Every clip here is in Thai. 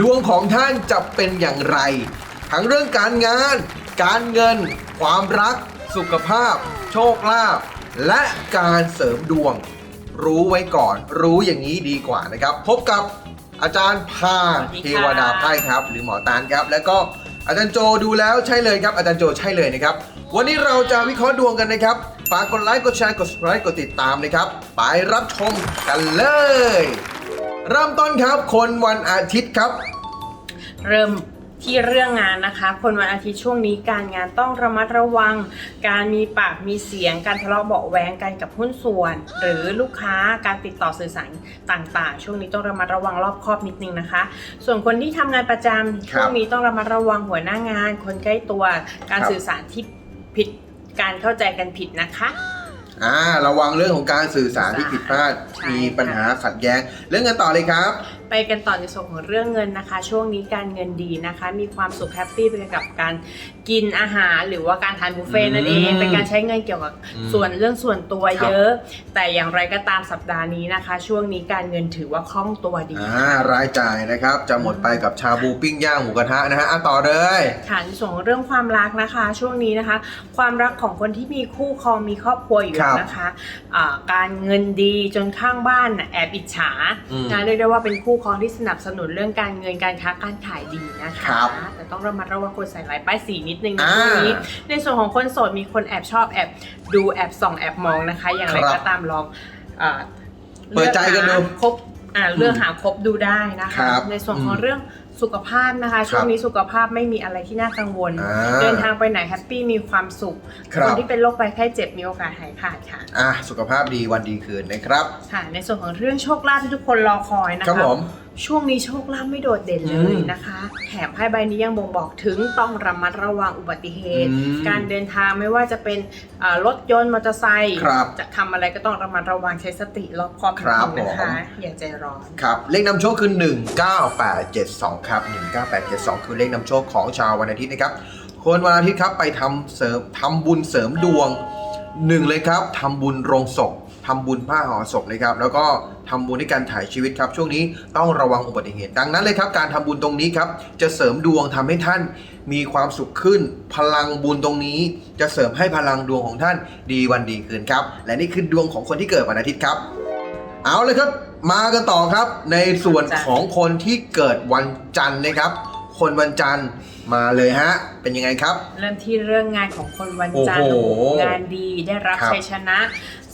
ดวงของท่านจะเป็นอย่างไร ทั้งเรื่องการงาน การเงิน ความรัก สุขภาพ โชคลาภและการเสริมดวง รู้ไว้ก่อน รู้อย่างนี้ดีกว่านะครับ พบกับอาจารย์พาสวัสดีเทค่ะวดาไพ่ครับ หรือหมอตานครับ แล้วก็อาจารย์โจดูแล้วใช่เลยครับ อาจารย์โจใช่เลยนะครับ วันนี้เราจะวิเคราะห์ดวงกันนะครับฝากกดไลค์กดแชร์กด subscribe กดติดตามนะครับ ไปรับชมกันเลย เริ่มต้นครับคนวันอาทิตย์ครับ เริ่มที่เรื่องงานนะคะ คนวันอาทิตย์ช่วงนี้การงานต้องระมัดระวัง การมีปากมีเสียง การทะเลาะเบาะแวงกันกับหุ้นส่วน หรือลูกค้าการติดต่อสื่อสารต่างๆ ช่วงนี้ต้องระมัดระวังรอบคอบนิดนึงนะคะ ส่วนคนที่ทำงานประจำช่วงนี้ต้องระมัดระวังหัวหน้างาน คนใกล้ตัว การครับสื่อสารที่ผิดการเข้าใจกันผิดนะคะ อ่าระวังเรื่องของการสื่อสารที่ผิดพลาดใช่มีปัญหาขัดแย้งเรื่องเงินต่อเลยครับไปกันต่อในส่วนของเรื่องเงินนะคะ ช่วงนี้การเงินดีนะคะ มีความสุขแฮปปี้ไปกับการกินอาหารหรือว่าการทานบุฟเฟ่ต์นั่นเองอืมเป็นการใช้เงินเกี่ยวกับอืมส่วนเรื่องส่วนตัวครับเยอะ แต่อย่างไรก็ตามสัปดาห์นี้นะคะ ช่วงนี้การเงินถือว่าคล่องตัวดีอ่ารายจ่ายนะครับ จะหมดไปกับชาบูปิ้งย่างหมูกระทะนะฮะอะต่อเลยค่ะในส่วนของเรื่องความรักนะคะ ช่วงนี้นะคะ ความรักของคนที่มีคู่ครองมีครอบครัวอยู่ครับนะคะอ่าการเงินดีจนข้างบ้านน่ะแอบอิจฉาอืมนะเรียกได้ว่าเป็นคู่ครองที่สนับสนุนเรื่องการเงินการค้าการขายดีนะคะ ครับแต่ต้องระมัดระวังคนใส่หลายป้ายสีนิดนึงในอ่าช่วงนี้ ในส่วนของคนโสดมีคนแอบชอบแอบดูแอบส่องแอบมองนะคะ อย่างไรครับก็ตามลองอ่าเปิดใจกันดูเลือหาคบอ่าเลือกหาคบดูได้นะครัคะ บในส่วนของอืม เรื่อง สุขภาพนะคะช่วงนี้สุขภาพไม่มีอะไรที่น่ากังวลอ่าเดินทางไปไหนแฮปปี้มีความสุขครับนที่เป็นโรคภัยไข้เจ็บมีโอกาสหายขาดค่ะอะสุขภาพดีวันดีคืนนะครับค่ะในส่วนของเรื่องโชคลาภที่ทุกคนรอคอยนะครัคะบผม ช่วงนี้โชคลาภไม่โดดเด่นเลอืยมนะคะ แถมไพ่ใบนี้ยังบ่งบอกถึงต้องระมัดระวังอุบัติเหตุอืมการเดินทางไม่ว่าจะเป็นอ่ารถยนต์มอเตอร์ไซค์ครับจะทำอะไรก็ต้องระมัดระวังใช้สติรอบคอบครับนิดนึงนะคะผมอย่าใจร้อนครับเลขนำโชคคือ 19872 ครับ 19872 คือเลขนำโชคของชาววันอาทิตย์นะครับคนวันอาทิตย์ครับไปทำเสริมทำบุญเสริมดวงหนึ่งเลยครับทำบุญโรงศพ ทำบุญผ้าห่อศพนะครับ แล้วก็ทำบุญในการถ่ายชีวิตครับ ช่วงนี้ต้องระวังอุบัติเหตุ ดังนั้นเลยครับ การทำบุญตรงนี้ครับ จะเสริมดวงทำให้ท่านมีความสุขขึ้น พลังบุญตรงนี้ จะเสริมให้พลังดวงของท่านดีวันดีคืนครับ และนี่คือดวงของคนที่เกิดวันอาทิตย์ครับ เอาเลยครับ มากันต่อครับ ในส่วนของคนที่เกิดวันจันทร์นะครับ คนวันจันทร์ มาเลยฮะ เป็นยังไงครับ เริ่มที่เรื่องงานของคนวันจันทร์โอ้โอ้โหโหงานดีได้รับครับชัยชนะ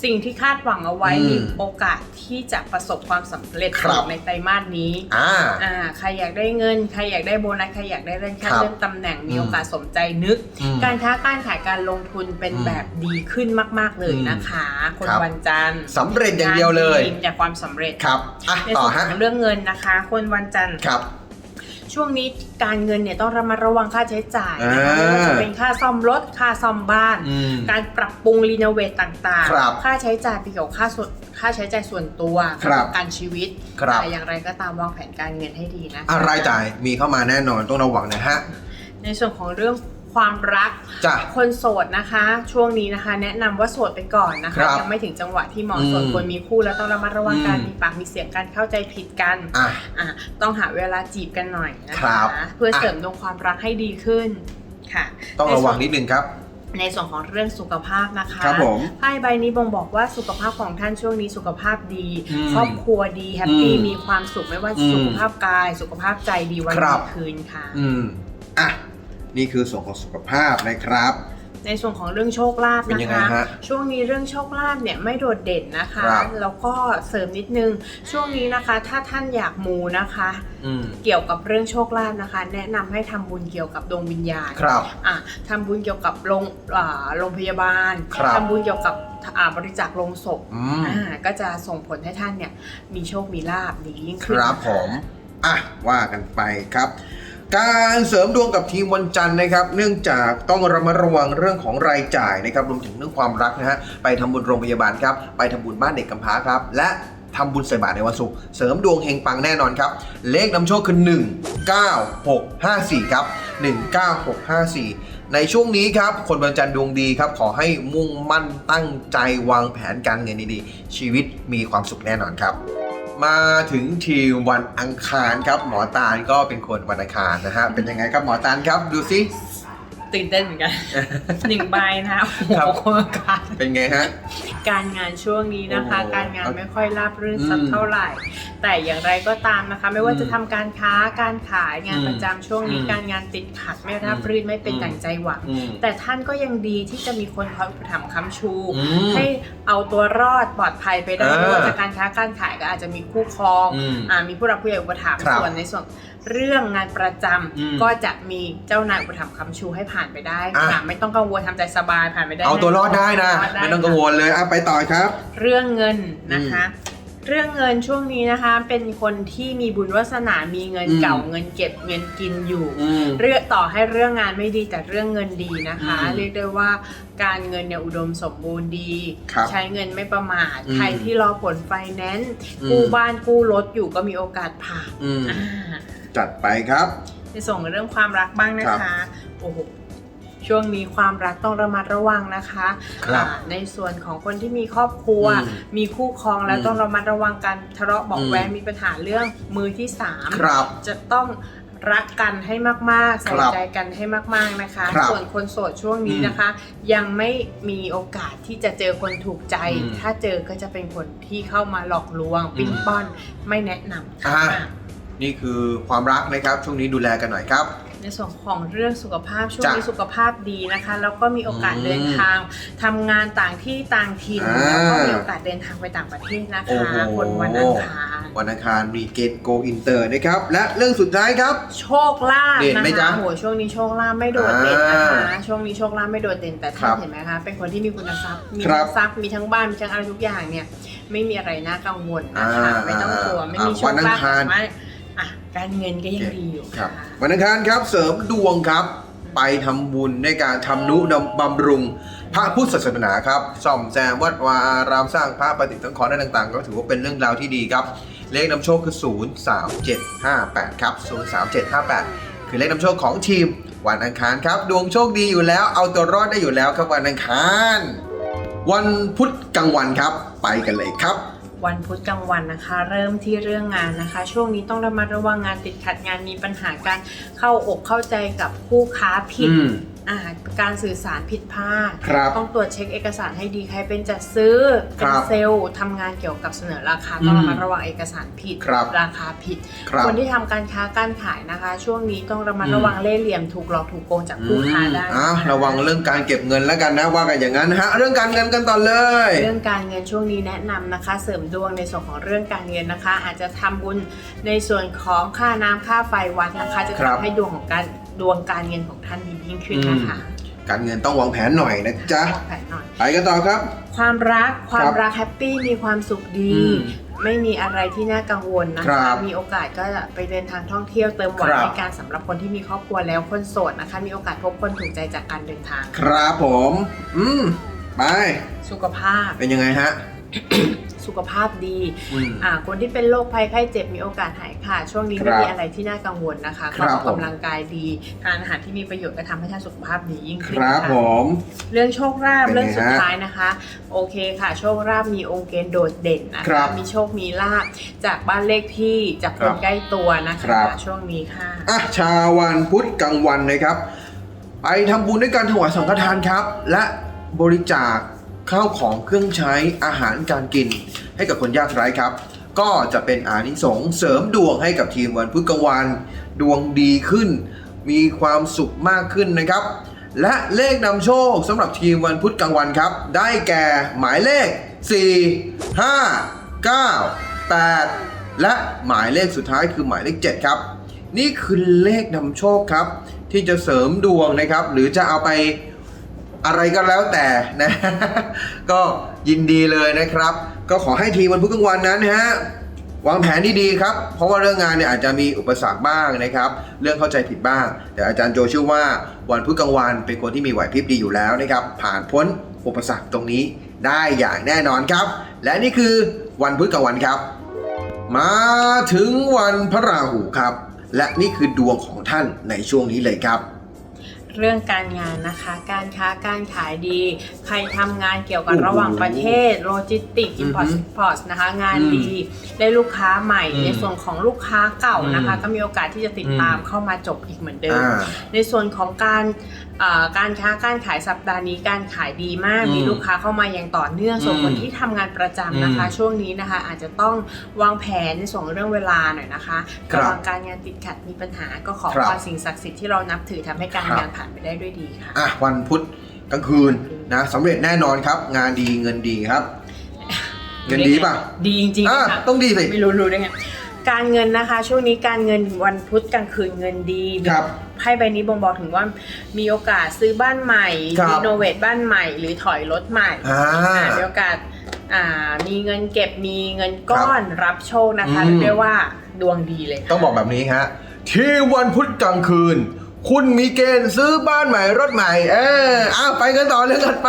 สิ่งที่คาดหวังเอาไว้อืมมีโอกาสที่จะประสบความสำเร็จครับ ในไตรมาสนี้อ่า อ่าใครอยากได้เงิน ใครอยากได้โบนัสใครอยากได้เลื่อนขั้นครับเลื่อนตำแหน่งมีอืม โอกาสสมใจนึก อืม การค้าการขายการลงทุนเป็นอืมแบบดีขึ้นมาก ๆเลยนะคะ คนครับ วันจันทร์สำเร็จอย่างเดียวเลยงานจากความสำเร็จ ครับอะในต่อส่วนฮะ ของเรื่องเงินนะคะ คนวันจันทร์ครับ ช่วงนี้การเงินเนี่ยต้องระมัดระวังค่าใช้จ่ายนะคะอ่าไม่ว่าจะเป็นค่าซ่อมรถค่าซ่อมบ้าน อืม การปรับปรุงรีโนเวทต่างครับค่าใช้จ่ายเกี่ยวกับค่าส่วนค่าใช้จ่ายส่วนตัวครับประกันชีวิตครับ แต่อย่างไรก็ตามวางแผนการเงินให้ดีนะคะ อะไรายจ่ายมีเข้ามาแน่นอนต้องระวังนะฮะ ในส่วนของเรื่อง ความรักจ้ะ คนโสดนะคะ ช่วงนี้นะคะ แนะนำว่าโสดไปก่อนนะครัคะ บยังไม่ถึงจังหวะที่เหมาะสมอืมควรมีคู่แล้วต้องระมัดระวังการอืม มีปากมีเสียงการเข้าใจผิดกันอะ อะต้องหาเวลาจีบกันหน่อยนะครัคะบ เพื่อเสริมดวงความรักให้ดีขึ้นค่ะ ต้องระวังในส่นิดนึงครับ ในส่วนของเรื่องสุขภาพนะคะครับผมไพ่ใบนี้บ่งบอกว่าสุขภาพของท่านช่วงนี้สุขภาพดี อืมครอบครัวดีแฮปปี้อืมมีความสุขไม่ว่าอืมสุขภาพกาย สุขภาพใจดีวันครัดีบ คืนค่ะ อืมอะ นี่คือส่วนของสุขภาพนะครับ ในส่วนของเรื่องโชคลาภเป็นนะยังไงคะ ฮะช่วงนี้เรื่องโชคลาภเนี่ยไม่โดดเด่นนะคะ ครับ แล้วก็เสริมนิดนึง ช่วงนี้นะคะ ถ้าท่านอยากมูนะคะ อืมเกี่ยวกับเรื่องโชคลาภนะคะ แนะนำให้ทำบุญเกี่ยวกับดวงวิญญาณ ครับ อะทำบุญเกี่ยวกับโรงอ่าโรงพยาบาลครับ ทำบุญเกี่ยวกับอ่าบริจาคโรงศพอืม อ่าก็จะส่งผลให้ท่านเนี่ยมีโชคมีลาบดียิ่งคขึ้นรับนะะผม อะ ว่ากันไปครับ การเสริมดวงกับทีมวันจันทร์นะครับ เนื่องจากต้องระมัดระวังเรื่องของรายจ่ายนะครับรวมถึงเรื่องความรักนะฮะไปทำบุญโรงพยาบาลครับ ไปทำบุญบ้านเด็กกำพร้าครับ และทำบุญใส่บาตรในวันศุกร์เสริมดวงเฮงปังแน่นอนครับ เลขนำโชคคือ 1 9 6 5 4 ครับ 1 9 6 5 4 ในช่วงนี้ครับ คนวันจันทร์ดวงดีครับ ขอให้มุ่งมั่นตั้งใจวางแผนการเงินดีๆ ชีวิตมีความสุขแน่นอนครับ มาถึงทีมวันอังคารครับหมอตาลก็เป็นคนวันอังคารนะฮะเป็นยังไงครับหมอตาลครับดูสิตื่นเต้นเหมือนกันหนึ่งใบนะคะครับโอ้โหการเป็นไงฮะการงานช่วงนี้นะคะ โอ้การงานครับไม่ค่อยราบรื่นสักอืมเท่าไหร่ แต่อย่างไรก็ตามนะคะ ไม่ว่าอืมจะทำการค้าการขายงานอืมประจำช่วงนี้อืมการงานติดขัดไม่ราบรื่นไม่เป็นอืม ดั่งใจหวัง อืม แต่ท่านก็ยังดีที่จะมีคนคอยอุปถัมภ์ค้ำชู อืมให้เอาตัวรอดปลอดภัยไปได้อ่าไม่ว่าจะการค้าการขายก็อาจจะมีคู่ครองอืมอ่ามีผู้รับผู้ใหญ่อุปถัมภ์ครับส่วนในส่วนเรื่องงานประจำอืมก็จะมีเจ้านายอุปถัมภ์ค้ำชูให้ผ่านไปได้อะ ค่ะไม่ต้องกังวลทำใจสบายผ่านไปได้เอาตัวรอดได้นะรดด้ไม่ต้องกังวลเลยอะไปต่อครับ เรื่องเงินนะคะ เรื่องเงินช่วงนี้นะคะ เป็นคนที่มีบุญวาสนามีเงินอืมเก่าเงินเก็บเงินกินอยู่อืมเรื่องต่อให้เรื่องงานไม่ดีแต่เรื่องเงินดีนะคะอืมเรียกได้ว่าการเงินเนี่ยอุดมสมบูรณ์ดีครับใช้เงินไม่ประมาทอืมใครที่รอผลไฟแนนซ์อืมกู้บ้านกู้รถอยู่ก็มีโอกาสผ่านอืมอ่าจัดไปครับในส่งเรื่องความรักบ้างนะครัคะบโอ้โห ช่วงนี้ความรักต้องระมัดระวังนะคะครับอ่าในส่วนของคนที่มีครอบครัว อืมมีคู่ครองแล้วอืมต้องระมัดระวังการทะเลาะเบาะอืมแวงมีปัญหาเรื่องมือที่สาม ครับ จะต้องรักกันให้มากๆ ใส่ครับใจกันให้มากๆนะคะ ครับส่วนคนโสดช่วงนี้อืมนะคะ ยังไม่มีโอกาสที่จะเจอคนถูกใจ อืมถ้าเจอก็จะเป็นคนที่เข้ามาหลอกลวงอืมปิ้นป้อนไม่แนะนำอ่าค่ะนี่คือความรักนะครับ ช่วงนี้ดูแลกันหน่อยครับ ในส่วนของเรื่องสุขภาพช่วงจ้ะนี้สุขภาพดีนะคะ แล้วก็มีโอกาสอืมเดินทางทำงานต่างที่ต่างถิ่นอ่าแล้วก็มีโอกาสเดินทางไปต่างประเทศนะโอ้คะโหคนวันอังคารวันอังคารมีเกณฑ์โกอินเตอร์นะครับ และเรื่องสุดท้ายครับ โชคลาภเด่นนะไหมคะจ๊ะโหช่วงนี้โชคลาภไม่โดดเด่นนะคะอ่าช่วงนี้โชคลาภไม่โดดเด่นแต่ครัท่านบเห็นไหมคะเป็นคนที่มีคุณทรัพย์มีครัทั้บงทรัพย์มีทั้งบ้านมีทั้งอะไรทุกอย่างเนี่ยไม่มีอะไรน่ากังวลนะคะอ่าไม่ต้องกลัวไม่มีอ่าโชวัคนอังลาภคารแต่ว่าอะ การเงินก็ยังดีอยู่ครับค่ะวันอังคารครับเสริมดวงครับ ไปทำบุญในการทำนุบำรุง พระพุทธศาสนาครับซ่อมแซมวัดวาอารามสร้างพระประดิษฐ์สังขรณ์อะไรต่างๆ ก็ถือว่าเป็นเรื่องราวที่ดีครับ เลขนำโชคคือ 03758 ครับ 03758 คือเลขนำโชคของทีมวันอังคารครับ ดวงโชคดีอยู่แล้ว เอาตัวรอดได้อยู่แล้วครับวันอังคาร วันพุธกลางวันครับ ไปกันเลยครับ วันพุธกลางวันนะคะ เริ่มที่เรื่องงานนะคะ ช่วงนี้ต้องระมัดระวังงานติดขัดงานมีปัญหาการเข้าอกเข้าใจกับคู่ค้าผิด อืมอ่าการสื่อสารผิดพลาด ครับ ต้องตรวจเช็คเอกสารให้ดีใครเป็นจัดซื้อคเป็รันบเซลล์ทำงานเกี่ยวกับเสนอราคาต้องอืมระมัดระวังเอกสารผิดครับราคาผิดครับคนที่ทำการค้าการขายนะคะ ช่วงนี้ต้องระมัดระวังเล่ห์เหลี่ยมถูกหลอกถูกโกงจากคู่ค้าได้อะระวังเรื่องการเก็บเงินแล้วกันนะว่ากันอย่างนั้นนะฮะเรื่องการเงินกันต่อเลย เรื่องการเงินช่วงนี้แนะนำนะคะ เสริมดวงในส่วนของเรื่องการเงินนะคะ อาจจะทำบุญในส่วนของค่าน้ำค่าไฟวัดนะคะ จะครับทำให้ดวงของการ ดวงการเงินของท่านดียิ่งขึ้นนะคะการเงินต้องวางแผนหน่อยนะจ๊ะวางแผนหน่อยไปกันต่อครับ ความรักควาคมรับรักแฮปปี้มีความสุขดีอืมไม่มีอะไรที่น่ากังวลนะครัคะบมีโอกาสก็จะไปเดินทางท่องเที่ยวเติมหวานครับในการสำหรับคนที่มีครอบครัวแล้วคนโสดนะคะ มีโอกาสพบคนถูกใจจากการเดินทาง ครับผม อืมไป สุขภาพเป็นยังไงฮะ สุขภาพดีอืม อ่าคนที่เป็นโรคภัยไข้เจ็บมีโอกาสหายขาดช่วงนี้ครัไม่บมีอะไรที่น่ากังวลนะคะคก็รัอบอกผม กำลังกายดีทานอาหารที่มีประโยชน์ก็ทำให้ท่านสุขภาพดียิ่งขึ้นครับค่ะผมเรื่องโชคลาภเป็นไงเรื่องสุดฮะท้ายนะคะ โอเคค่ะ โชคลาภมีองค์เกณฑ์โดดเด่นนะครัคะบมีโชคมีลาภจากบ้านเลขที่จากคครันบใกล้ตัวนะครัคะ บ ช่วงนี้ค่ะ อะชาวันพุธกลางวันนะครับ ไปทำบุญด้วยการถวายสังฆทานครับ และบริจาค ข้าวของเครื่องใช้อาหารการกิน ให้กับคนยากไร้ครับ ก็จะเป็นอานิสงส์เสริมดวงให้กับทีมวันพุธกลางวันดวงดีขึ้น มีความสุขมากขึ้นนะครับ และเลขนำโชคสำหรับทีมวันพุธกลางวันครับ ได้แก่หมายเลข 4 5 9 8 และหมายเลขสุดท้ายคือหมายเลข 7 ครับ นี่คือเลขนำโชคครับ ที่จะเสริมดวงนะครับ หรือจะเอาไป อะไรก็แล้วแต่นะ ก็ยินดีเลยนะครับ ก็ขอให้ทีมวันพุธกลางวันนั้นนะฮะวางแผนดีๆครับ เพราะว่าเรื่องงานเนี่ยอาจจะมีอุปสรรคบ้างนะครับ เรื่องเข้าใจผิดบ้าง แต่อาจารย์โจเชื่อว่าวันพุธกลางวันเป็นคนที่มีไหวพริบดีอยู่แล้วนะครับ ผ่านพ้นอุปสรรคตรงนี้ได้อย่างแน่นอนครับ และนี่คือวันพุธกลางวันครับ มาถึงวันพระราหูครับ และนี่คือดวงของท่านในช่วงนี้เลยครับ เรื่องการงานนะคะ การค้าการขายดี ใครทำงานเกี่ยวกับโอ้โหระหว่างประเทศโลจิสติกอินพอร์ตอือฮึพอร์ตนะคะ งานอืมดี ได้ลูกค้าใหม่อืมในส่วนของลูกค้าเก่านะคะอืมก็มีโอกาสที่จะติดอืมตามเข้ามาจบอีกเหมือนเดิมอ่าในส่วนของการอ่าการค้าการขายสัปดาห์นี้การขายดีมากอืมมีลูกค้าเข้ามาอย่างต่อเนื่อง ส่วนอืมคนที่ทำงานประจำนะคะอืมช่วงนี้นะคะ อาจจะต้องวางแผนในส่วนของเรื่องเวลาหน่อยนะคะครับระวังการงานติดขัดมีปัญหาก็ขอครับพรสิ่งศักดิ์สิทธิ์ที่เรานับถือทำให้การครับงานผ่านไปได้ด้วยดีค่ะอะวันพุธกลางคืนนะสำเร็จแน่นอนครับ งานดีเงินดีครับ เงินดีป่ะดีจริงอะๆค่ะต้องดีสิไม่รู้รู้ได้ไงการเงินนะคะ ช่วงนี้การเงินวันพุธกลางคืนเงินดีครับ ไพ่ใบนี้บ่งบอกถึงว่ามีโอกาสซื้อบ้านใหม่ครับรีโนเวทบ้านใหม่ หรือถอยรถใหม่อ่าอ่ามีโอกาสอ่ามีเงินเก็บมีเงินก้อนรับโชคนะคะอืม เรียกว่าดวงดีเลยค่ะ ต้องบอกแบบนี้ฮะ ที่วันพุธกลางคืน คุณมีเกณฑ์ซื้อบ้านใหม่รถใหม่ เอออ้าวไปกันต่อเรื่องถัดไป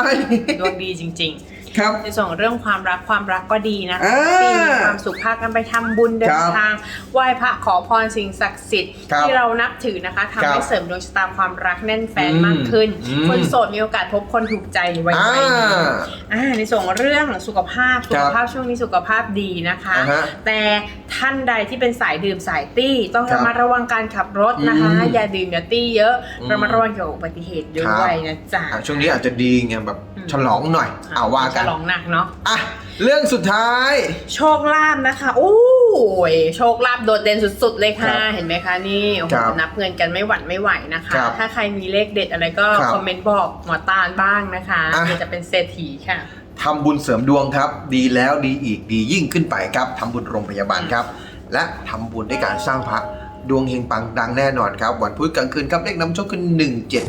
ดวงดีจริง ครับๆในส่วนของเรื่องความรักความรักก็ดีนะคะอ่าปีมีความสุขพากันไปทำบุญเดิคนรับทางไหว้พระขอพรสิ่งศักดิ์สิทธิ์ครับที่เรานับถือนะคะครัทำบให้เสริมดวงชะตาความรักแน่นแฟนอืมมากขึ้น อืม คนโสดมีโอกาสพบคนถูกใจไวอ่าๆอ่าในส่วนของเรื่องสุขภาพสุขภาพช่วงนี้สุขภาพดีนะคะ อ่าฮะแต่ท่านใดที่เป็นสายดื่มสายตี้ต้องครับระมัดระวังการขับรถนะคะ อืมอย่าดื่มอย่าตี้เยอะอืมระมัดระวังเกี่ยวกับอุบัติเหตุด้ครัวยบ นะจ๊ะ อะช่วงนี้อาจจะดีไงแบบอืม ฉลองหน่อยเอาว่ากันฉลองหนักเนาะอะเรื่องสุดท้าย โชคลาภนะคะโอ้ยโชคลาภโดดเด่นสุด ๆ เลยค่ะครับเห็นไหมคะนี่โอ้โหครับนับเงินกันไม่หวั่นไม่ไหวนะคะครับถ้าใครมีเลขเด็ดอะไรก็ครับคอมเมนต์บอกหมอตาลบ้างนะคะอะเดี๋ยวจะเป็นเศรษฐีค่ะทำบุญเสริมดวงครับ ดีแล้วดีอีกดียิ่งขึ้นไปครับทำบุญโรงพยาบาลครับ และทำบุญด้วยการสร้างพระดวงเฮงปังดังแน่นอนครับ วันพุธกลางคืนครับเลขนำโชคคือ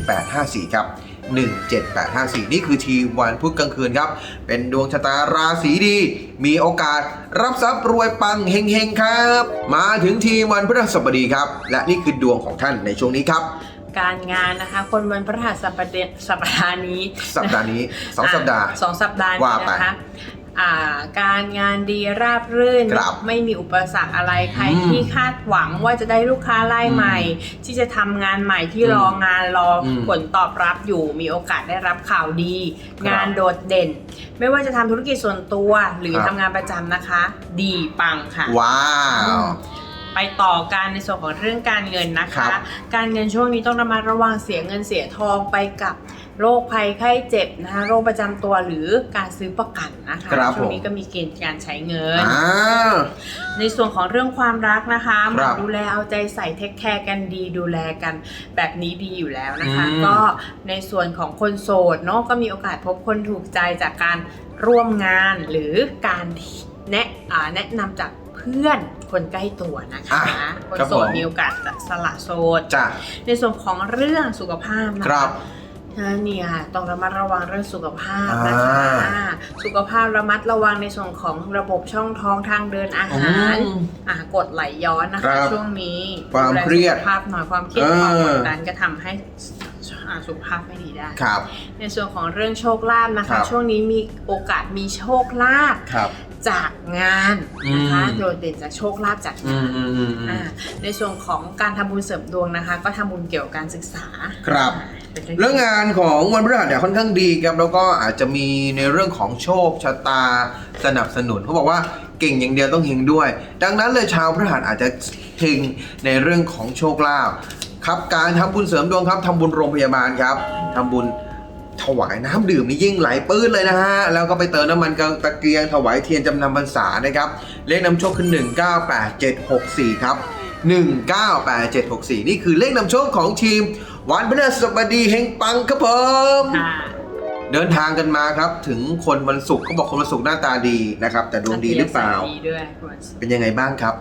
17854 ครับ 17854 นี่คือทีวันพุธกลางคืนครับ เป็นดวงชะตาราศีดี มีโอกาสรับทรัพย์รวยปังเฮงๆครับ มาถึงทีวันพฤหัสบดีครับ และนี่คือดวงของท่านในช่วงนี้ครับการงานนะคะ คนวันพฤหัสบดีสัปดาห์นี้ สัปดาห์นี้สองสัปดาห์อะสองสัปดาห์นี้ว่าไปนะคะอ่า การงานดีราบรื่นครับไม่มีอุปสรรคอะไรใครอืมที่คาดหวังว่าจะได้ลูกค้ารายใหม่ ที่จะทำงานใหม่ที่อืมรองานรออมผลตอบรับอยู่มีโอกาสได้รับข่าวดีครับงานโดดเด่น ไม่ว่าจะทำธุรกิจส่วนตัวหรือครับทำงานประจำนะคะ ดีปังค่ะ ว้าวไปต่อการในส่วนของเรื่องการเงินนะครัคะบการเงินช่วงนี้ต้องระมัดระวังเสียเงินเสียทองไปกับ โรคภัยไข้เจ็บนะคะโรคประจำตัวหรือการซื้อประกันนะคะครับช่วงนี้ผมก็มีเกณฑ์การใช้เงิน อ่า ในส่วนของเรื่องความรักนะคะหครัมันบดูแลเอาใจใส่เทคแคร์กันดีดูแลกันแบบนี้ดีอยู่แล้วนะคะ อืม ก็ในส่วนของคนโสดเนาะก็มีโอกาสพบคนถูกใจจากการร่วมงานหรือการแนะอ่าแนะนำจากเพื่อนคนใกล้ตัวนะคะ อะคนครับโสผดมมีโอกาสจะสละโสด จ้ะ ในส่วนของเรื่องสุขภาพนะครัคะบ นะเนี่ยต้องระมัดระวังเรื่องสุขภาพนะคะอ่าอ่าสุขภาพระมัดระวังในส่วนของระบบช่องท้องทางเดินอาหารอืมอ่ากดไหลย้อนนะครัคะ บช่วงนี้ความดูแลเครียดสุขภาพหน่อยความเครียดเออ ความกดดันก็ทำให้อ่าสุขภาพไม่ดีได้ ครับ ในส่วนของเรื่องโชคลาภนะครัคะ บ ช่วงนี้มีโอกาสมีโชคลาภครับ จากงานนะคะอืม โดดเด่นจากโชคลาภจากอืงามน อืมอืมอืม อ่าในส่วนของการทำบุญเสริมดวงนะคะ ก็ทำบุญเกี่ยวกับการศึกษาครับ เรื่องงานของวันพฤหัสเนี่ยค่อนข้างดีครับแล้วก็อาจจะมีในเรื่องของโชคชะตาสนับสนุนเขาบอกว่าเก่งอย่างเดียวต้องเฮงด้วย ดังนั้นเลยชาวพฤหัสอาจจะเฮงในเรื่องของโชคลาภครับการทำบุญเสริมดวงครับทำบุญโรงพยาบาลครับทำบุญถวายน้ำดื่มนี่ยิ่งไหลปื้นเลยนะฮะ แล้วก็ไปเติมน้ำมันกตะเกียงถวายเทียนจำนำพรรษานะครับ เลขนำโชคคือ 198764 ครับ 198764 นี่คือเลขนำโชคของทีม วันพฤหัสบดีเฮงปังครับผมค่ะเดินทางกันมาครับ ถึงคนวันศุกร์เขาบอกคนวันศุกร์หน้าตาดีนะครับ แต่ดวงดีหรือเปล่า ดีด้วยคุณวันศุกร์เป็นยังไงบ้างครับ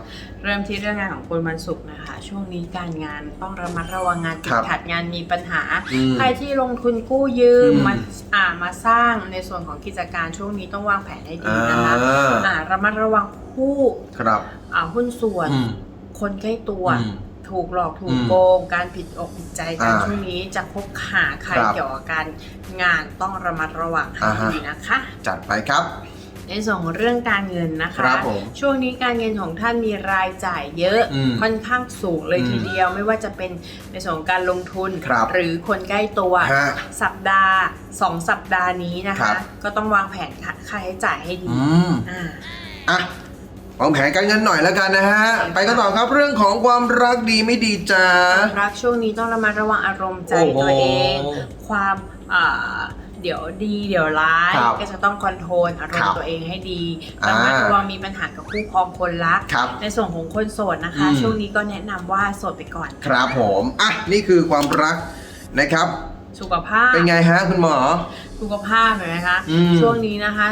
เริ่มที่เรื่องงานของคุณวันศุกร์นะคะ ช่วงนี้การงานต้องระมัดระวังงานติครัดบขัดงานมีปัญหา อืมใครที่ลงทุนกู้ยืมอืม มาอ่ามาสร้างในส่วนของกิจการช่วงนี้ต้องวางแผนให้ดีอ่านะคะอ่าระมัดระวังผู้ครับอ่าหุ้นส่วน อืมคนใกล้ตัว อืม ถูกหลอกถูกอืมโกง การผิดอกผิดใจกันอ่าช่วงนี้จะคบหาใครครับเกี่ยวกับการงานต้องระมัดระวังให้อ่าฮะดีนะคะ จัดไปครับในส่วนของเรื่องการเงินนะคะครับผมช่วงนี้การเงินของท่านมีรายจ่ายเยอะอืมค่อนข้างสูงเลยอืมทีเดียว ไม่ว่าจะเป็นในส่วนของการลงทุนครับหรือคนใกล้ตัวฮะสัปดาห์สองสัปดาห์นี้นะครัคะบก็ต้องวางแผนค่าใช้จ่ายให้ดีอืมอ่าอะ วางแผนการเงินหน่อยแล้วกันนะฮะ ไปกันต่อครับเรื่องของความรักดีไม่ดีจ้าความรักช่วงนี้ต้องระมัดระวังอารมณ์ใจโอ้โหตัวเอง ความอ่าเดี๋ยวดีเดี๋ยวร้ายครับก็จะต้องคอนโทรลอารมครัณ์บตัวเองให้ดีอ่าระมัดระวังมีปัญหากับคู่ครองคนรักครับในส่วนของคนโสดนะคะอืมช่วงนี้ก็แนะนำว่าโสดไปก่อน ครับผมอะนี่คือความรักนะครับ สุขภาพเป็นไงฮะคุณหมอ สุขภาพเห็นไหมคะอืมช่วงนี้นะคะ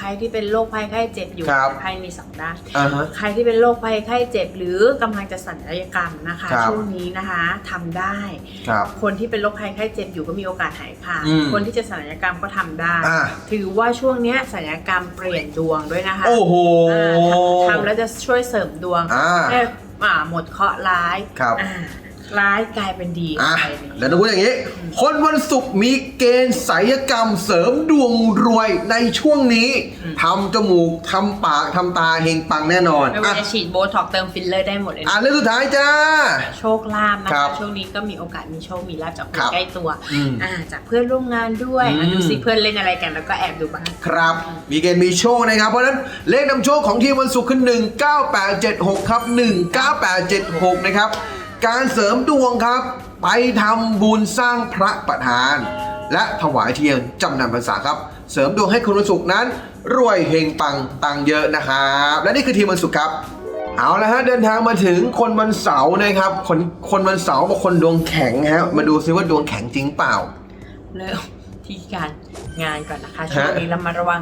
ใครที่เป็นโรคภัยไข้เจ็บอยู่ครับไพ่มีสองด้านอ่าฮะใครที่เป็นโรคภัยไข้เจ็บ หรือกำลังจะสัญญกรรมนะคะครับ ช่วงนี้นะคะทำได้ ครับ คนที่เป็นโรคภัยไข้เจ็บอยู่ก็มีโอกาสหายขาดอืม คนที่จะสัญญกรรมก็ทำได้ อะถือว่าช่วงเนี้ยสัญญกรรมเปลี่ยนดวงด้วยนะคะโอ้โหอ่าทำแล้วจะช่วยเสริมดวงอ่า ให้อ่าหมดเคราะห์ร้ายครับ อ่า ร้ายกลายเป็นดีอะอะไรนี้แล้วต้องพูดอย่างนี้ คนวันศุกร์มีเกณฑ์ศัลยกรรมเสริมดวงรวยในช่วงนี้ทำจมูกทำปากทำตาเฮงปังแน่นอนไม่ว่าอะจะฉีดโบท็อกซ์เติมฟิลเลอร์ได้หมดเลยอะนะเรื่องสุดท้ายจ้า โชคลาภนะครัคะบช่วงนี้ก็มีโอกาสมีโชค มีลาภจากคครันบใกล้ตัวอืมอ่าจากเพื่อนร่วมงานด้วยอืมอะดูสิเพื่อนเล่นอะไรกันแล้วก็แอบดูบ้าง ครับ มีเกณฑ์มีโชคนะครับ เพราะฉะนั้นเลขนำโชคของทีมวันศุกร์คือ 19876 ครับ 19876 นะครับ การเสริมดวงครับ ไปทำบุญสร้างพระประธาน และถวายเทียนจำนำพรรษาครับ เสริมดวงให้คนวันศุกร์นั้น รวยเฮงปังตังเยอะนะครับและนี่คือทีมวันศุกร์ครับ เอาละฮะเดินทางมาถึงคนวันเสาร์นะครับ คนคนวันเสาร์บอกคนดวงแข็งฮะมาดูซิว่าดวงแข็งจริงเปล่า เริ่มที่การ งานก่อนนะคะฮะช่วงนี้เรามาระวัง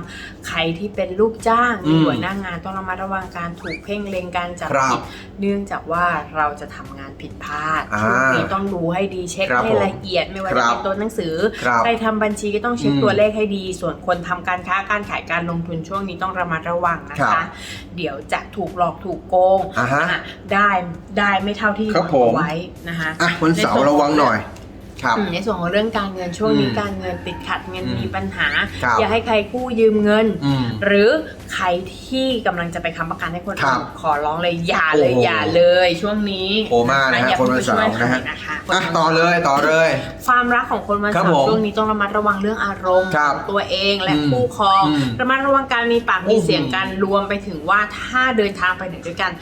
ใครที่เป็นลูกจ้างอืมีมหัวหน้างานต้องระมัดระวังการถูกเพ่งเล็งการจับครับผิดเนื่องจากว่าเราจะทำงานผิดพลาดอ่าช่วงนี้ต้องดูให้ดีเช็คครับให้ละเอียดไม่ว่าครัจะบเป็นตัวหนังสือครับใครทำบัญชีก็ต้องเช็คอืมตัวเลขให้ดี ส่วนคนทำการค้าการขายการลงทุนช่วงนี้ต้องระมัดระวังนะครัคะบเดี๋ยวจะถูกหลอกถูกโกงอ่าฮะอะได้ได้ไม่เท่าที่ครับหวังผมเอาไว้นะคะอะวันเสาร์ระวังหน่อย ครับอืมในส่วนของเรื่องการเงินช่วงนี้อืมการเงินติดขัดเงินอืมมีปัญหา ครับอย่าให้ใครกู้ยืมเงิน อืมหรือใครที่กำลังจะไปค้ำประกันให้คนครัอื่บนขอร้องเลยอย่าเลยโอ้โหอย่าเลย ช่วงนี้โอ้มากนะฮะอย่าคนวันเพิ่งไปช่วยเสาร์นะฮะใครนะคะอะต่อเลยต่อเลย ความรักของคนวันครับเสาผมร์ช่วงนี้ต้องระมัดระวังเรื่องอารมณ์ครับของตัวเองและอืมคู่ครอง อืมระมัดระวังการมีปากมีโอ้โหเสียงกันรวมไปถึงว่าถ้าเดินทางไปไหนด้วยกัน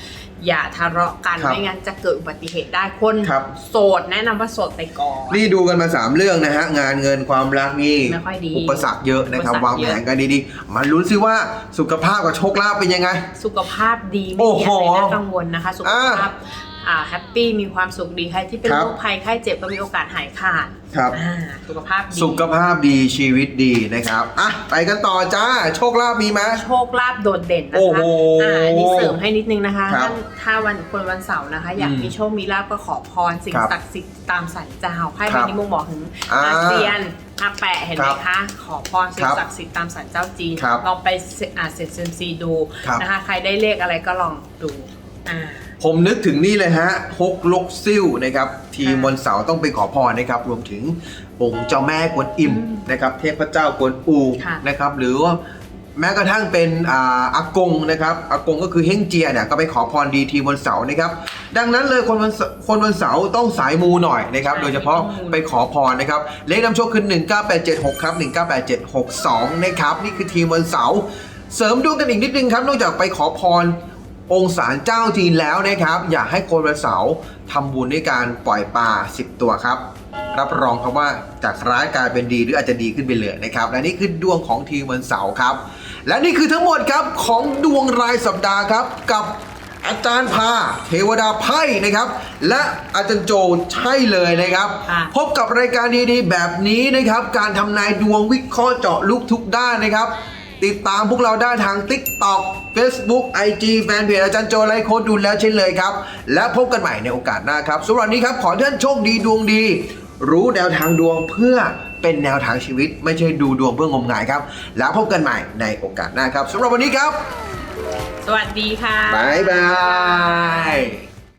อย่าทะเลาะกันครับไม่งั้นจะเกิดอุบัติเหตุได้คนครับ โสดแนะนำว่าโสดไปก่อน นี่ดูกันมา 3 เรื่องนะฮะ งานเงินความรักนี่ไม่ค่อยดีอุปสรรคเยอะนะครับ อุปสรรควางเยแผอะ นกันดีๆ มาลุ้นซิว่าสุขภาพกับโชคลาภเป็นยังไง สุขภาพดีโอ้ไม่มีโหอะไรน่ากังวลนะคะ สุขภาพอ่า แฮปปี้มีความสุขดีใครที่เป็นครับ โรคภัยไข้เจ็บก็มีโอกาสหายขาดครับ อ่าสุขภาพดีสุขภาพดีชีวิตดีนะครับอะไปกันต่อจ้า โชคลาภมีไหม โชคลาภโดดเด่นนะโอ้คะโหอ่าอันนี้เสริมให้นิดนึงนะคะครับถ้าถ้าวันคนวันเสาร์นะคะ อยากอืมมีโชคมีลาภก็ขอพรสิ่งครับศักดิ์สิทธิ์ตามสันเจ้าไพ่ครัใบบนี้มุงบอกถึงอ่าอาเซียนอาแปะเห็นไหมครัคะบขอพรสิ่คงรับศักดิ์สิทธิ์ตามสันเจ้าจีนครับลองไปเสอ่าเสร็จเซยมซีดูครับ นะคะ ใครได้เลขอะไรก็ลองดูอ่า ผมนึกถึงนี่เลยฮะฮกลกซิ่วนะครับทีมค่ะวันเสาร์ต้องไปขอพรนะครับ รวมถึงองค์เจ้าแม่กวนอิมอืมนะครับ เทพเจ้ากวนอูค่ะนะครับ หรือว่าแม้กระทั่งเป็นอ่าอากงนะครับอากงก็คือเฮงเจียเนี่ยก็ไปขอพรดีทีมวันเสาร์นะครับ ดังนั้นเลยคนวันเสคนวันเสาร์ต้องสายมูหน่อยนะครับใช่โดยเฉพาะต้องมูไปขอพรนะครับ เลขนำโชคคือ19876ครับ19876นะครับนี่คือทีมวันเสาร์เสริมดวงกันอีกนิดนึงครับ นอกจากไปขอพร องค์ศาลเจ้าจีนแล้วนะครับ อยากให้คนวันเสาร์ทำบุญด้วยการปล่อยปลา 10 ตัวครับ รับรองครับว่าจากร้ายกลายเป็นดีหรืออาจจะดีขึ้นไปเลยนะครับ และนี่คือดวงของทีมวันเสาร์ครับ และนี่คือทั้งหมดครับของดวงรายสัปดาห์ครับกับอาจารย์พาเทวดาไพ่นะครับ และอาจารย์โจใช่เลยนะครับ ค่ะ พบกับรายการดีๆ แบบนี้นะครับ การทำนายดวงวิเคราะห์เจาะลึกทุกด้านนะครับ ติดตามพวกเราได้ทาง TikTok Facebook IG แฟนเพจอาจารย์โจไลฟ์โค้ดดูแล้วเช่นเลยครับ และพบกันใหม่ในโอกาสหน้าครับสำหรับวันนี้ครับขอให้ท่านโชคดีดวงดี รู้แนวทางดวงเพื่อเป็นแนวทางชีวิต ไม่ใช่ดูดวงเพื่องมงายครับ แล้วพบกันใหม่ในโอกาสหน้าครับสำหรับวันนี้ครับ สวัสดีค่ะ บ๊ายบาย